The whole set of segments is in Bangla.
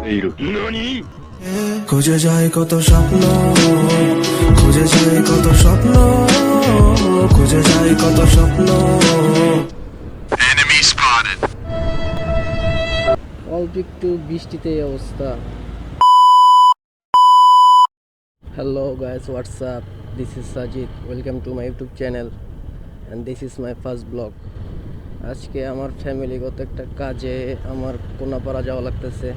でいる何 খুঁজে যায় কত স্বপ্ন খুঁজে যায় কত স্বপ্ন খুঁজে যায় কত স্বপ্ন Enemy spotted অল্প একটু বৃষ্টিতে এই অবস্থা hello guys what's up this is Sajid welcome to my YouTube channel and this is my first blog আজকে আমার ফ্যামিলিগত একটা কাজে আমার কোনাপাড়া যাওয়া লাগতেছে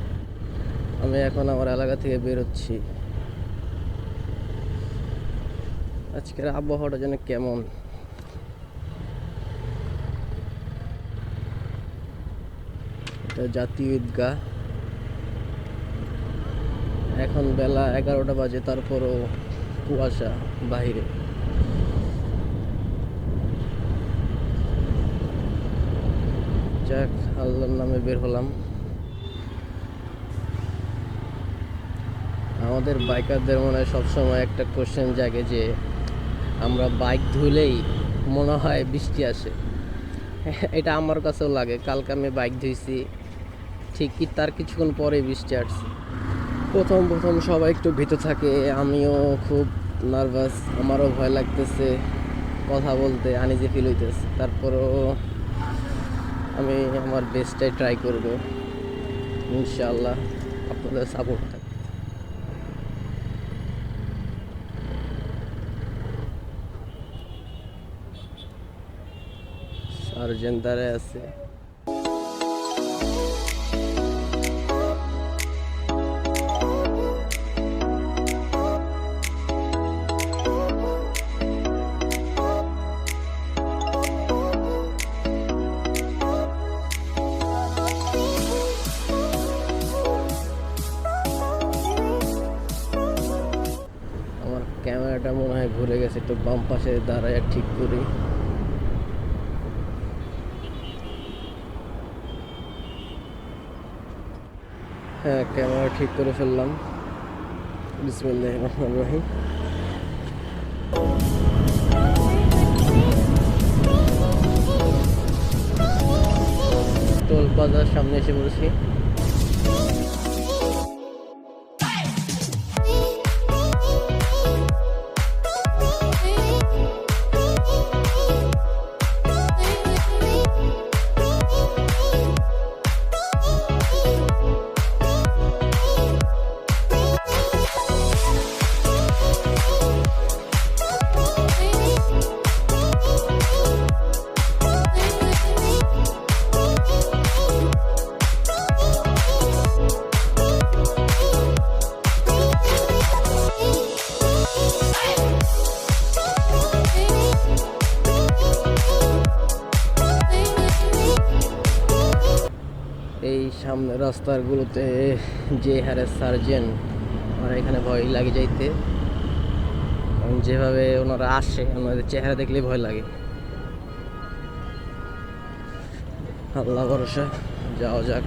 আমি এখন আমার এলাকা থেকে বেরোচ্ছি। আজকের আবহাওয়াটা যেন কেমন। এটা জাতীয় ঈদগাহ। এখন বেলা এগারোটা বাজে, তারপরও কুয়াশা বাইরে যাক, আল্লাহর নামে বের হলাম। আমাদের বাইকারদের মনে হয় সবসময় একটা কোশ্চেন জাগে যে, আমরা বাইক ধুলেই মনে হয় বৃষ্টি আসে। এটা আমার কাছেও লাগে। কালকে আমি বাইক ধুইছি ঠিকই তার কিছুক্ষণ পরে বৃষ্টি আসছে। প্রথম প্রথম সবাই একটু ভীত থাকে, আমিও খুব নার্ভাস আমারও ভয় লাগতেছে, কথা বলতে আনিজে ফিল হইতেছে। তারপরও আমি আমার বেস্টটাই ট্রাই করব, ইনশাআল্লাহ, আপনাদের সাপোর্ট সার্জেন দাঁড়ায় আছে ক্যামেরাটা মনে হয় ঘুরে গেছে একটু বাম পাশে দাঁড়ায় ঠিক করি। হ্যাঁ ক্যামেরা ঠিক করে ফেললাম। বিসমিল্লাহ রহমান রহিম। টোল প্লাজার সামনে এসে পড়েছি। সামনে রাস্তাগুলোতে যে হারে সার্জেন আমার এখানে ভয় লাগে যাইতে। যেভাবে ওনারা আসে ওনাদের চেহারা দেখলেই ভয় লাগে। আল্লাহ ভরসা যাওয়া যাক।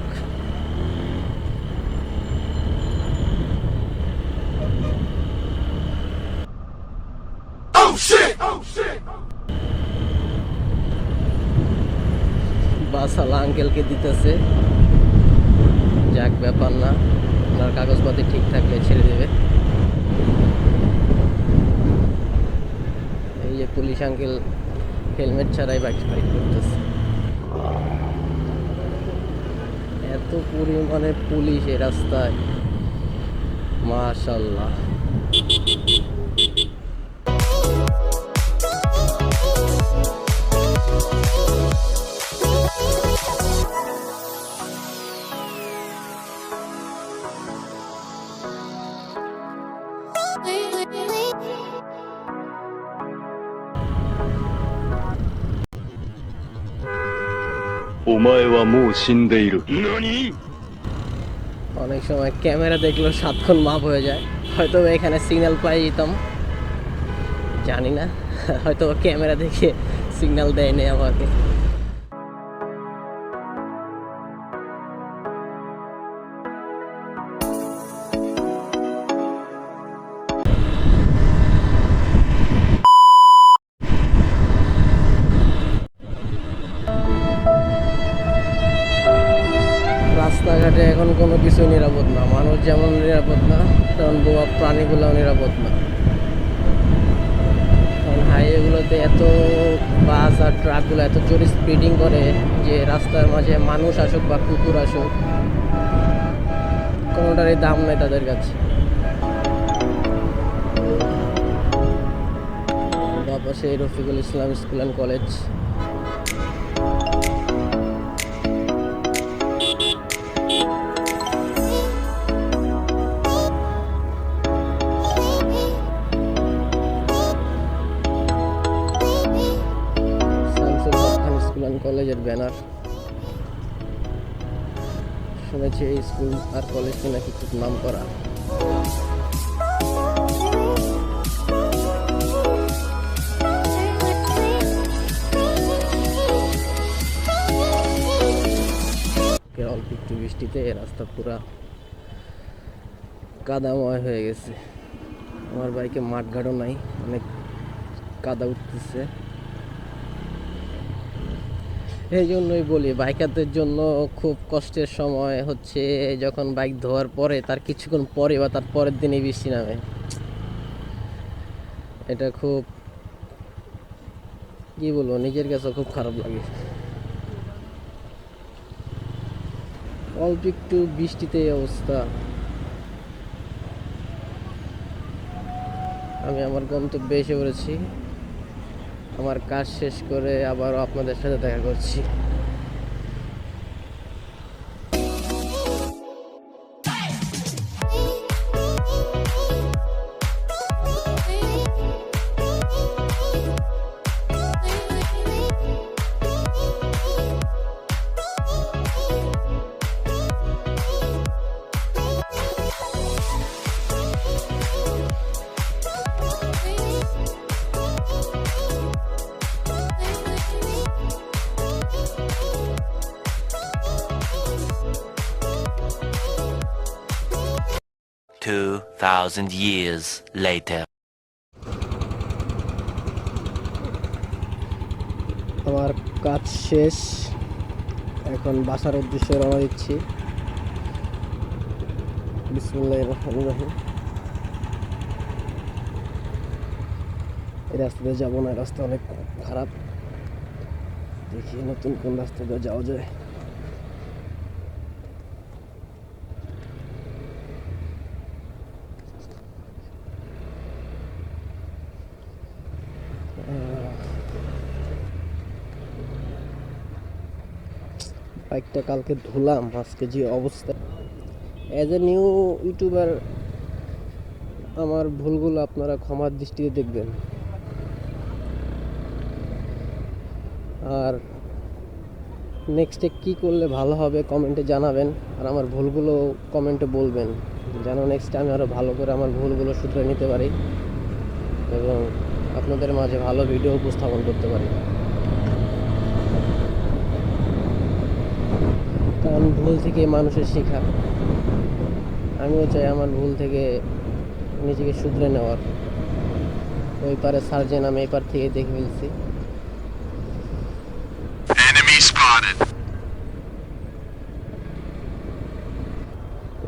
বাসালা আঙ্কেলকে দিতেছে। যাক, ব্যাপার না। ওনার কাগজপাতি ঠিক থাকলে ছেড়ে দেবে। এই যে পুলিশ আঙ্কেল হেলমেট ছাড়াই বাইক রাইড করতেছে এত পরিমাণে পুলিশ এ রাস্তায়। মাশাল্লাহ「お前はもう死んでいる」何 অনেক সময় ক্যামেরা দেখলেও সাতক্ষণ মাপ হয়ে যায় হয়তো এখানে সিগন্যাল পাই যেতাম জানি না হয়তো ক্যামেরা দেখে সিগন্যাল দেয়নি আমাকে নিরাপদ না। কারণ হাইওয়েগুলোতে এত বাস আর ট্রাকগুলো এত জোরে স্পিডিং করে যে রাস্তার মাঝে মানুষ আসুক বা কুকুর আসুক, কোনোটারই দাম নেই তাদের কাছে। সেই Rafiqul Islam school and college শুনেছি এই স্কুল আর কলেজটি নাকি খুব নাম করা। অল্প একটু বৃষ্টিতে রাস্তা পুরা কাদাময় হয়ে গেছে। আমার বাইকে মাঠ মাঠঘাটও নাই, অনেক কাদা উঠতেছে। এই জন্যই বলি, বাইকারদের জন্য খুব কষ্টের সময় হচ্ছে যখন বাইক ধোয়ার পরে, তার কিছুক্ষণ পরে বা তার পরের দিনই বৃষ্টি নামে। এটা খুব, কি বলব, নিজের কাছে খুব খারাপ লাগে। অল্প একটু বৃষ্টিতে অবস্থা। আমি আমার গন্তব্যে এসে পড়েছি। আমার কাজ শেষ করে আবার আপনাদের সাথে দেখা করছি। Two thousand years later. আমার কাজ শেষ। এখন বাসার উদ্দেশ্যে রওনা দিচ্ছি। এই রাস্তাতে যাব না রাস্তা অনেক খারাপ। দেখি নতুন কোন রাস্তা দিয়ে যাওয়া যায়। বাইকটা কালকে ধুলাম, আজকে যে অবস্থা। অ্যাজ এ নিউ ইউটিউবার আমার ভুলগুলো আপনারা ক্ষমার দৃষ্টিতে দেখবেন। আর নেক্সটে কি করলে ভালো হবে কমেন্টে জানাবেন, আর আমার ভুলগুলো কমেন্টে বলবেন। যেন নেক্সট আমি আরও ভালো করে আমার ভুলগুলো শুধরে নিতে পারি, এবং আপনাদের মাঝে ভালো ভিডিও উপস্থাপন করতে পারি। কারণ ভুল থেকে মানুষের শেখা। আমিও চাই আমার ভুল থেকে নিজেকে শুধরে নেওয়ার। ওই পারে সার্জেন আমি এই পার থেকে দেখে ফেলছি।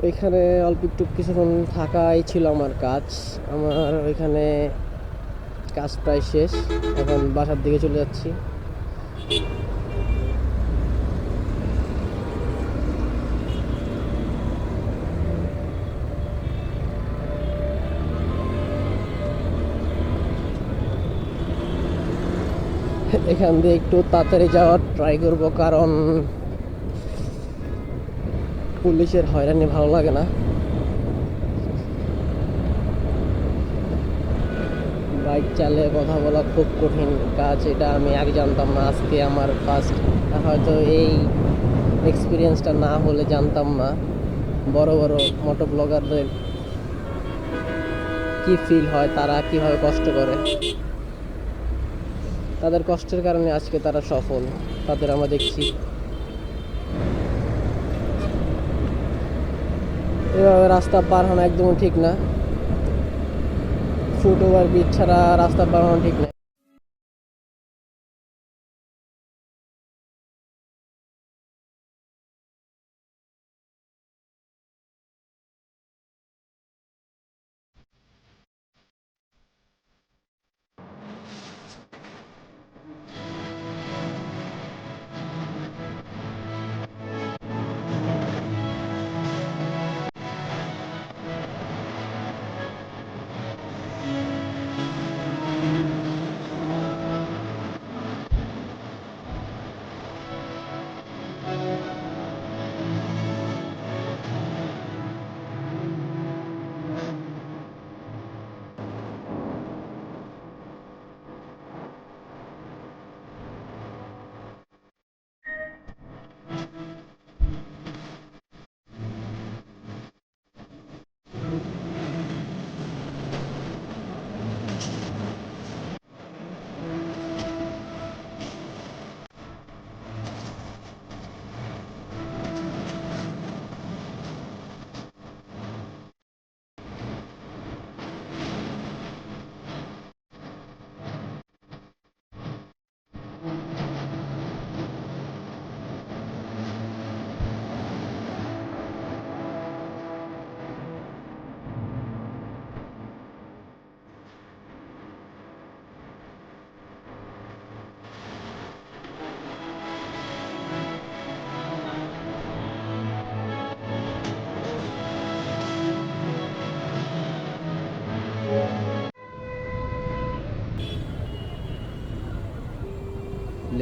ওইখানে অল্প একটু কিছুক্ষণ থাকাই ছিল আমার কাজ। আমার ওইখানে কাজ প্রায় শেষ। এখন বাসার দিকে চলে যাচ্ছি। এখান দিয়ে একটু তাড়াতাড়ি যাওয়ার ট্রাই করব, কারণ পুলিশের হয়রানি ভালো লাগে না। বাইক চালিয়ে কথা বলা খুব কঠিন কাজ, এটা আমি আগে জানতাম না, আজকে আমার ফার্স্ট হয়তো এই এক্সপিরিয়েন্সটা না হলে জানতাম না, বড় বড় মোটো ব্লগারদের কী ফিল হয়, তারা কীভাবে কষ্ট করে। তাদের কষ্টের কারণে আজকে তারা সফল। তাদের আমরা দেখছি। এভাবে রাস্তা পার হওয়া একদম ঠিক না। ফুট ওভার ছাড়া রাস্তা পার হওয়া ঠিক না।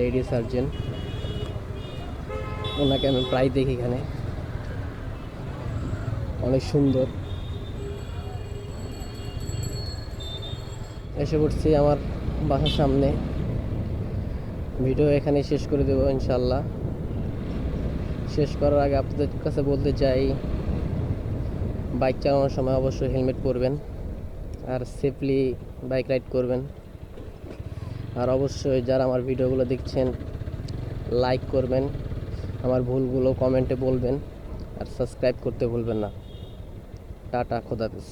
Lady surgeon. ওনাকে আমি প্রায় দেখি এখানে। অনেক সুন্দর। এসে পড়ছি আমার বাসার সামনে। ভিডিও এখানে শেষ করে দেবো ইনশাল্লাহ। শেষ করার আগে আপনাদের কাছে বলতে চাই, বাইক চালানোর সময় অবশ্যই হেলমেট পরবেন আর সেফলি বাইক রাইড করবেন। আর অবশ্যই যারা আমার ভিডিওগুলো দেখছেন লাইক করবেন, আমার ভুলগুলো কমেন্টে বলবেন, আর সাবস্ক্রাইব করতে ভুলবেন না। টাটা খোদাফিজ